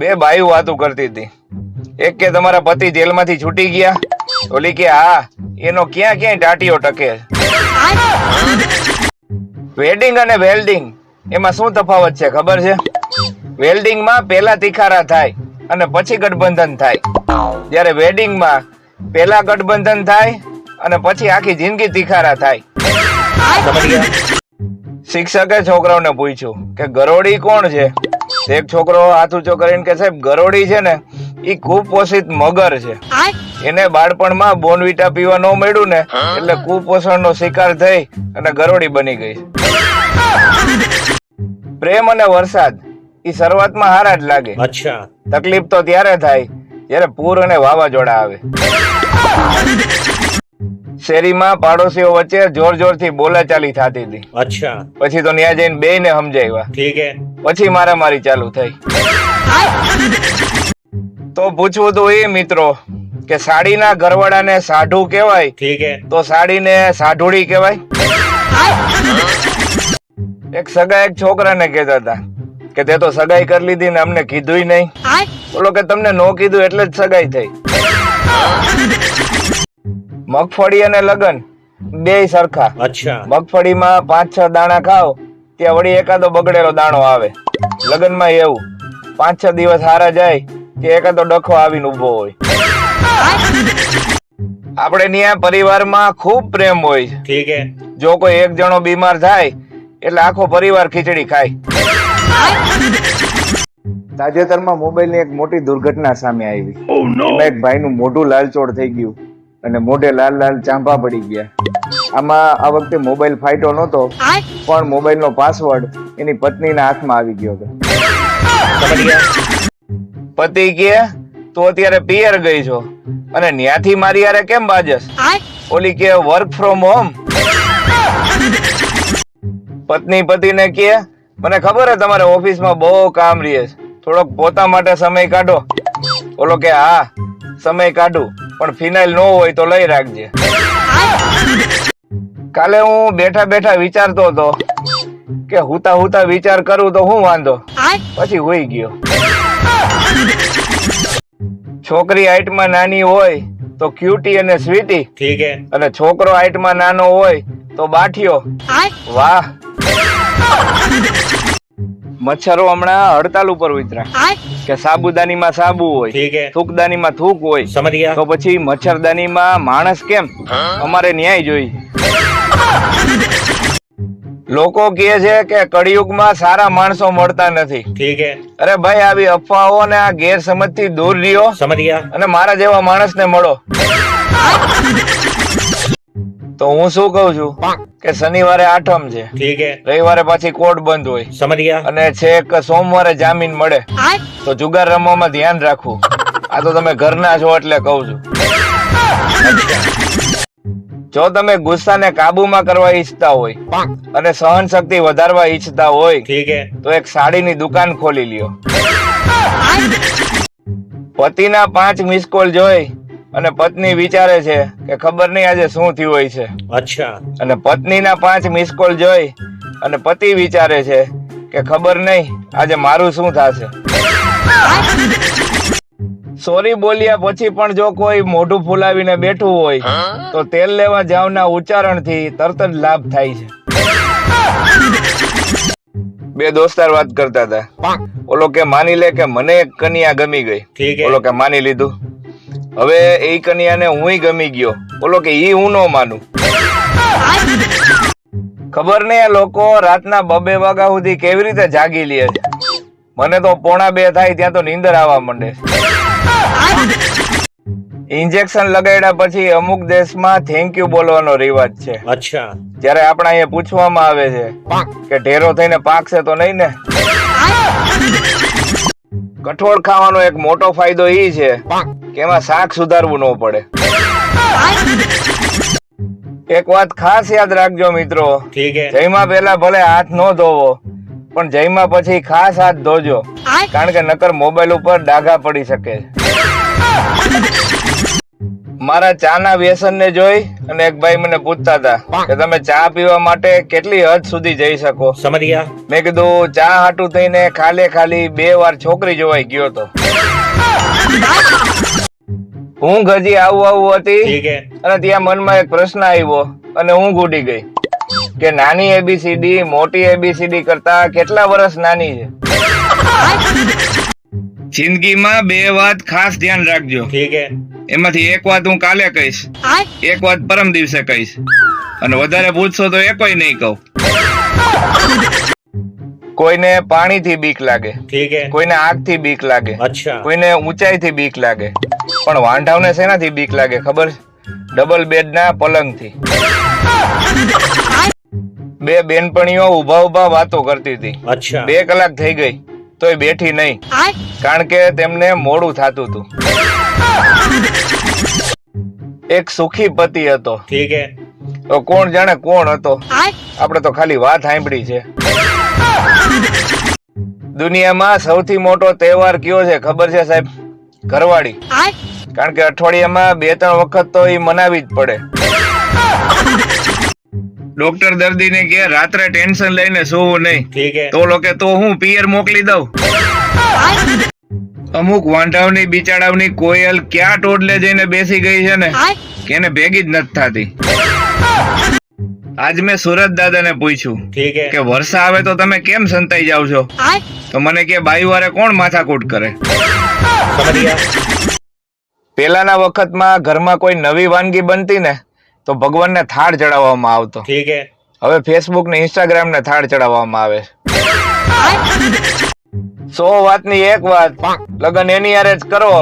બે બાયું વાતું કરતી હતી. એક કે તમારા પતિ જેલમાંથી છૂટી ગયા ઓલી કે હા એનો ક્યાં ક્યાંય ટાટીઓ ટકે. વેડિંગ અને વેલ્ડિંગ એમાં શું તફાવત છે ખબર છે? વેલ્ડિંગમાં પહેલા તિખારા થાય અને પછી ગઠબંધન થાય. જ્યારે વેડિંગમાં પહેલા ગઠબંધન થાય અને પછી આખી જિંદગી તિખારા થાય. શિક્ષકે છોકરાઓને પૂછ્યું કે ગરોડી કોણ છે? એક છોકરો હાથ ઊંચો કરીને કે સાહેબ ગરોડી છે ને એ કુપોષિત મગર છે. એને બાળપણમાં બોનવીટા પીવા ન મળ્યું ને એટલે કુપોષણનો શિકાર થઈ અને ગરોડી બની ગઈ પ્રેમ અને વરસાદ એ શરૂઆતમાં હારા જ લાગે. અચ્છા. તકલીફ તો ત્યારે થાય જ્યારે પૂર અને વાવાઝોડા આવે. શેરીમાં પાડોશીઓ વચ્ચે જોર જોરથી બોલાચાલી થતી હતી. અચ્છા. પછી તો ત્યાં જઈને બેયને સમજાવ્યા ઠીક હે. પછી મારામારી ચાલુ થઈ. તો પૂછવું તો એ મિત્રો કે સાડીના ઘરવાળાને સાઢુ કહેવાય? ઠીક હે. તો સાડીને સાઢુડી કહેવાય? એક સગા એક છોકરાને કહેતા હતા કે તે તો સગાઈ કરી લીધી ને અમને કીધુંય નહીં. બોલો કે તમને નો કીધું એટલે જ સગાઈ થઈ. મગફળી અને લગન બે સરખા. અચ્છા. મગફળીમાં પાંચ છ દાણા ખાવ ત્યાં વળી એકાદો બગડેલો દાણો આવે. લગ્નમાં એવું પાંચ છ દિવસ હારા જાય કે એકાદો ડખો આવીને ઊભો હોય. આપણે ત્યાં પરિવારમાં ખૂબ પ્રેમ હોય છે. ઠીક હે. જો કોઈ એક જણો બીમાર થાય એટલે આખો પરિવાર ખીચડી ખાય. તાજેતરમાં મોબાઈલની એક મોટી દુર્ઘટના સામે આવી. એક ભાઈનું મોઢું લાલચોળ થઈ ગયું. અને મોઢે લાલ લાલ ચાંપા પડી ગયા. આમાં આ વખતે મોબાઈલ ફાટ્યો નહોતો પણ મોબાઈલનો પાસવર્ડ એની પત્નીના હાથમાં આવી ગયો હતો. પતિ કે તું અત્યારે પિયર ગઈ છો અને ન્યાથી મારી યારે કેમ બાજસ? ઓલી કે વર્ક ફ્રોમ હોમ પત્ની પતિને કે મને ખબર હે તમારે ઓફિસમાં બહુ કામ રહે છે. થોડોક પોતા માટે સમય કાઢો. ઓલો કે હા સમય કાઢું. પણ ફિનાઇલ ન હોય તો લઈ રાખજે. કાલે હું બેઠા બેઠા વિચારતો હતો કે હુતા હુતા વિચાર કરું તો હું વાંધો? પછી હોઈ ગયો. છોકરી હાઈટમાં નાની હોય તો ક્યુટી અને સ્વીટી ઠીક હે. અને છોકરો હાઈટમાં નાનો હોય તો બાઠિયો વાહ. મચ્છરો હમણાં હડતાલ ઉપર ઉતર્યા. કે સાબુદાની માં સાબુ હોય થૂકદાની માં થૂક હોય સમજ ગયા? તો પછી મચ્છરદાની માં માણસ કેમ? અમારે ન્યાય જોઈ લોકો કહે છે કે કળિયુગમાં સારા માણસો મળતા નથી. ઠીક અરે ભાઈ આવી અફવાઓ ને આ ગેરસમજથી દૂર રહ્યો. સમજ ગયા? અને મારા જેવા માણસ ને મળો. તો હું શું કહું છું? કે શનિવારે આઠમ છે. ઠીક હે રવિવારે પાછી કોર્ટ બંધ હોય. સમજ ગયા? અને છેક સોમવારે જામીન મળે. તો જુગાર રમવામાં ધ્યાન રાખવું. આ તો તમે ઘરના છો એટલે કહું છું. જો તમે ગુસ્સાને કાબુમાં કરવા ઈચ્છતા હોય અને સહન શક્તિ વધારવા ઈચ્છતા હોય ઠીક હે તો એક સાડીની દુકાન ખોલી લ્યો. પતિના પાંચ મિસ કોલ જોઈ અને પત્ની વિચારે છે કે ખબર નહીં આજે શું થયું હોય છે. અચ્છા. અને પત્નીના પાંચ મિસ કોલ જોઈ અને પતિ વિચારે છે કે ખબર નહીં આજે મારું શું થશે. સોરી બોલ્યા પછી પણ જો કોઈ મોઢું ફૂલાવીને બેઠું હોય તો તેલ લેવા જાવના ઉચ્ચારણથી તરત જ લાભ થાય છે. બે દોસ્તાર વાત કરતા હતા. ઓલો કે માની લે કે મને એક કન્યા ગમી ગઈ. ઓલો કે માની લીધું. હવે એ કન્યાને હું ગમી ગયો. બોલો કે ઈ હું ન માનું. ખબર નહીં આ લોકો રાતના બબે વાગ્યા સુધી કેવી રીતે જાગી લે છે. મને તો પોણા બે થાય ત્યાં તો નીંદર આવવા માંડે ઇન્જેક્શન લગાડ્યા પછી અમુક દેશમાં થેન્ક યુ બોલવાનો રિવાજ છે. અચ્છા. જ્યારે આપણા અહીંયા પૂછવામાં આવે છે કે ઢેરો થઈને પાકશે તો નહીં ને? કઠોળ ખાવાનો એક મોટો ફાયદો ઈ છે. એમાં શાક સુધારવું ન પડે. એક વાત ખાસ યાદ રાખજો મિત્રો. જયમાં પેલા ભલે હાથ નો ધોવો પણ જયમાં પછી ખાસ હાથ ધોજો. કારણ કે નકર મોબાઈલ ઉપર ડાઘા પડી શકે. મારા ચા ના વ્યસન ને જોઈ અને એક ભાઈ મને પૂછતા હતા કે તમે ચા પીવા માટે કેટલી હદ સુધી જઈ શકો? સમજ મેં કીધું ચા હાટું થઈને ખાલી ખાલી બે વાર છોકરી જોવાઈ ગયો હતો હું હજી આવું આવું હતી અને ત્યાં મનમાં એક પ્રશ્ન આવ્યો અને હું ગુડી ગઈ કે નાની એબીસીડી મોટી એબીસીડી કરતા કેટલા વર્ષ નાની છે? જિંદગીમાં બે વાત ખાસ ધ્યાન રાખજો. એમાંથી એક વાત હું કાલે કહીશ એક વાત પરમ દિવસે કહીશ. અને વધારે પૂછશો તો એ કોઈ નહીં કહું. કોઈને પાણી થી બીક લાગે. ઠીક હે. કોઈને આગથી બીક લાગે. અચ્છા. કોઈને ઊંચાઈથી બીક લાગે. પણ વાંઢાવને શેનાથી બીક લાગે ખબર? ડબલ પલંગથી બે બેનપણીઓ ઊભા ઊભા વાતો કરતી હતી. બે કલાક થઈ ગઈ તોય બેઠી નહીં. કારણ કે તેમને મોડું થતું હતું. એક સુખી પતિ હતો. ઠીક હે. તો કોણ જાણે કોણ હતો? આપડે તો ખાલી વાત સાંભળી છે. દુનિયામાં સૌથી મોટો તહેવાર કયો છે? ખબર છે સાહેબ? ઘરવાળી. કારણ કે અઠવાડિયામાં બે ત્રણ વખત તો એ મનાવી જ પડે. ડોક્ટર દર્દી ને કે રાત્રે ટેન્શન લઈને સુવું નહીં. તો લોકો તો હું પિયર મોકલી દઉં. અમુક વાંઢાવની બિચાડાવની કોયલ ક્યાં ટોટલે જઈને બેસી ગઈ છે ને? કે ભેગી જ નથી થતી. આજ મેં સુરત દાદા ને પૂછ્યું કે વર્ષા આવે તો તમે કેમ સંતાઈ જાવ છો? તો મને કે બાઈવારે કોણ માથાકૂટ કરે? પેલાના વખતમાં ઘરમાં કોઈ નવી વાનગી બનતી ને તો ભગવાનને થાળ ચડાવવામાં આવતો. હવે ફેસબુક ને ઇન્સ્ટાગ્રામ ને થાળ ચડાવવામાં આવે. સો વાતની એક વાત લગન એની યારે જ કરો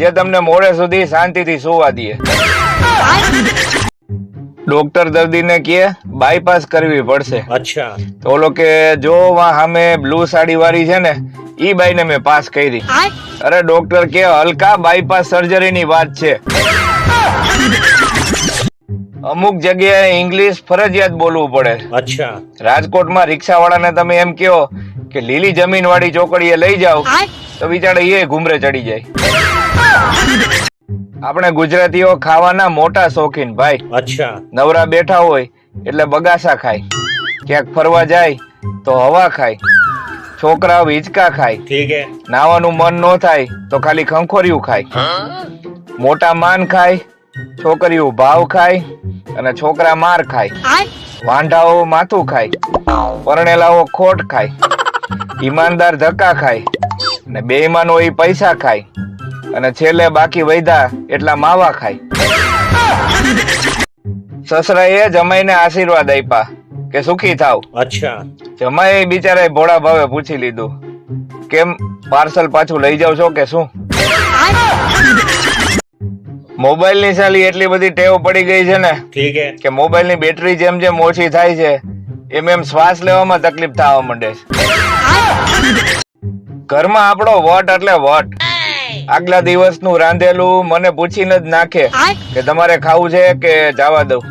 જે તમને મોડે સુધી શાંતિથી સુવા દે. ડોક્ટર દર્દી ને કે બાયપાસ કરવી પડશે. અચ્છા. તો ઓલો કે જો સામે બ્લુ સાડી વાળી છે ને ઈ બાઈને મેં પાસ કરી. અરે ડોક્ટર કે હલકા બાયપાસ સર્જરી ની વાત છે. અમુક જગ્યાએ ઇંગ્લિશ ફરજિયાત બોલવું પડે. અચ્છા. રાજકોટમાં રિક્ષાવાળાને તમે એમ કહો કે લીલી જમીન વાળી ચોકડીએ લઈ જાઓ. તો બિચારા એ ઘુમરે ચડી જાય. આપણે ગુજરાતીઓ ખાવાના મોટા શોખીન ભાઈ. અચ્છા. નવરા બેઠા હોય એટલે બગાસા ખાય. ક્યાંક ફરવા જાય તો હવા ખાય. છોકરાઓ હિંચકા ખાય. ઠીક નાવાનું મન ન થાય તો ખાલી ખંખોરિયું ખાય. મોટા માન ખાય છોકરીઓ ભાવ ખાય અને છોકરા માર ખાય. વાંઢાઓ માથું ખાય. પરણેલાઓ ખોટ ખાય. ઈમાનદાર ધક્કા ખાય. અને બેઈમાનો એ પૈસા ખાય. અને છેલ્લે બાકી વૈધા એટલા માવા ખાય. સસરાએ જમાઈને આશીર્વાદ આપ્યા કે સુખી થાવ. અચ્છા. જમાઈ બિચારા ભોળા ભાવે પૂછી લીધું. કેમ પાર્સલ પાછું લઈ જાવ છો કે શું? મોબાઈલની સાલી એટલી બધી ટેવ પડી ગઈ છે ને કે મોબાઈલની બેટરી જેમ જેમ ઓછી થાય છે એમ એમ શ્વાસ લેવામાં તકલીફ થવા માંડે છે. ઘરમાં આપણો વોટ એટલે વોટ. આગલા દિવસનું રાંધેલું મને પૂછીને જ નાખે કે તમારે ખાવું છે કે જવા દઉં?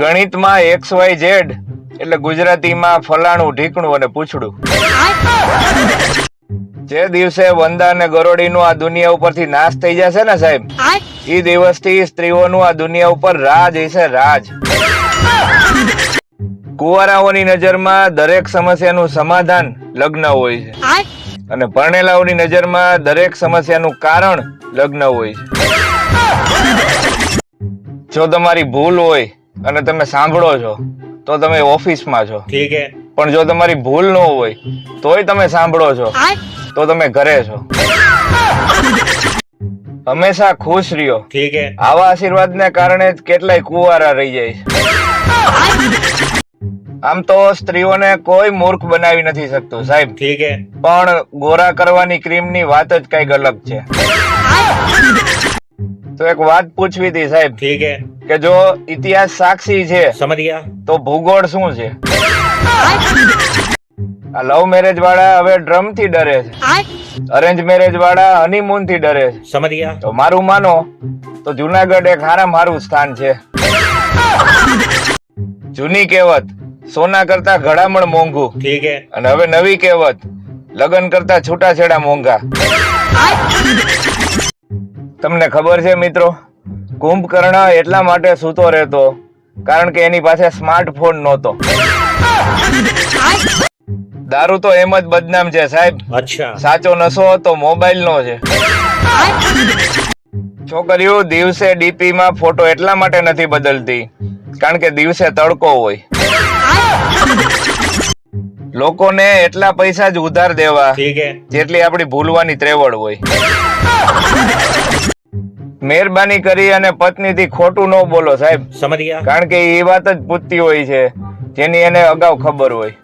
ગણિતમાં એક્સ વાય ઝેડ એટલે ગુજરાતીમાં ફલાણું ઢીકણું અને પૂછડું. જે દિવસે વંદા અને ગરોડીનું આ દુનિયા ઉપરથી નાશ થઈ જશે ને સાહેબ એ દિવસથી સ્ત્રીઓનું આ દુનિયા ઉપર રાજ હશે રાજ. કુંવારાઓની નજરમાં દરેક સમસ્યાનું સમાધાન લગ્ન હોય છે. અને ભણેલાઓની નજરમાં દરેક સમસ્યાનું કારણ લગ્ન હોય છે. જો તમારી ભૂલ હોય અને તમે સાંભળો છો તો તમે ઓફિસમાં છો. ઠીક છે પણ જો તમારી ભૂલ ન હોય તોય તમે સાંભળો છો. તો તમે ઘરે છો. હંમેશા ખુશ રહ્યો. ઠીક છે આવા આશીર્વાદને કારણે જ કેટલાય કુવારા રહી જાય છે. આમ તો સ્ત્રીઓને કોઈ મૂર્ખ બનાવી નથી શકતું સાહેબ. ઠીક પણ ગોરા કરવાની ક્રીમની વાત જ કંઈક અલગ છે. તો એક વાત પૂછવી હતી સાહેબ. ઠીક કે જો ઇતિહાસ સાક્ષી છે સમજ તો ભૂગોળ શું છે? આ લવ મેરેજ વાળા હવે ડ્રમથી ડરે છે. અરેન્જ મેરેજ વાળા હનીમૂનથી ડરે છે. સમજ તો મારું માનો તો જુનાગઢ એક હારા મારું સ્થાન છે. જૂની કહેવત સોના કરતા ઘડામણ મોંઘું. ઠીક હે. અને હવે નવી કહેવત લગન કરતા છૂટા છેડા મોંઘા. તમને ખબર છે મિત્રો કુંભકર્ણ એટલા માટે સૂતો રહેતો કારણ કે એની પાસે સ્માર્ટફોન નહોતો. દારૂ તો એમ જ બદનામ છે સાહેબ. સાચો નશો તો મોબાઈલ નો છે. છોકરીઓ દિવસે ડીપી માં ફોટો એટલા માટે નથી બદલતી કારણ કે દિવસે તડકો હોય. લોકોને એટલા પૈસા જ ઉધાર દેવા જેટલી આપણી ભૂલવાની ત્રેવડ હોય. મહેરબાની કરી અને પત્નીથી ખોટું ન બોલો સાહેબ. કારણ કે એ વાત જ પૂછતી હોય છે જેની એને અગાઉ ખબર હોય.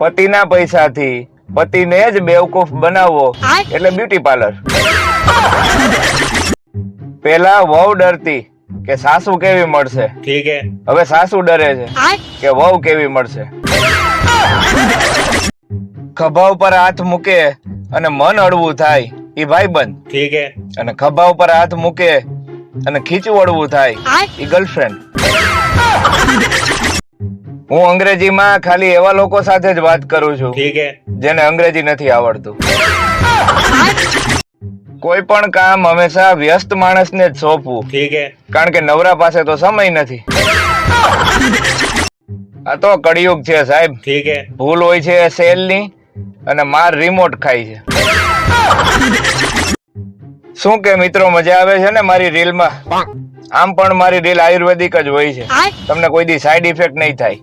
પતિના પૈસા થી પતિને જ બેવકૂફ બનાવો એટલે બ્યુટી પાર્લર. પેલા વહુ ડરતી કે સાસુ કેવી મળશે? ઠીક હે. હવે સાસુ ડરે છે. કે વહુ કેવી મળશે? ખભા ઉપર હાથ મૂકે અને મન અડવું થાય એ ભાઈબંધ ઠીક હે. અને ખભા ઉપર હાથ મૂકે અને ખીચું અડવું થાય એ ગર્લફ્રેન્ડ હું અંગ્રેજીમાં ખાલી એવા લોકો સાથે જ વાત કરું છું ઠીક હે. જેને અંગ્રેજી નથી આવડતું. કોઈ પણ કામ હંમેશા વ્યસ્ત માણસને જ સોંપવું. ઠીક હે. કારણ કે નવરા પાસે તો સમય નથી. આ તો કળિયુગ છે સાહેબ. ઠીક હે. ભૂલ હોય છે સેલની અને માર રિમોટ ખાય છે. શું કે મિત્રો મજા આવે છે ને મારી રીલમાં? આમ પણ મારી રીલ આયુર્વેદિક જ હોય છે. તમને કોઈ દી સાઈડ ઇફેક્ટ નહીં થાય.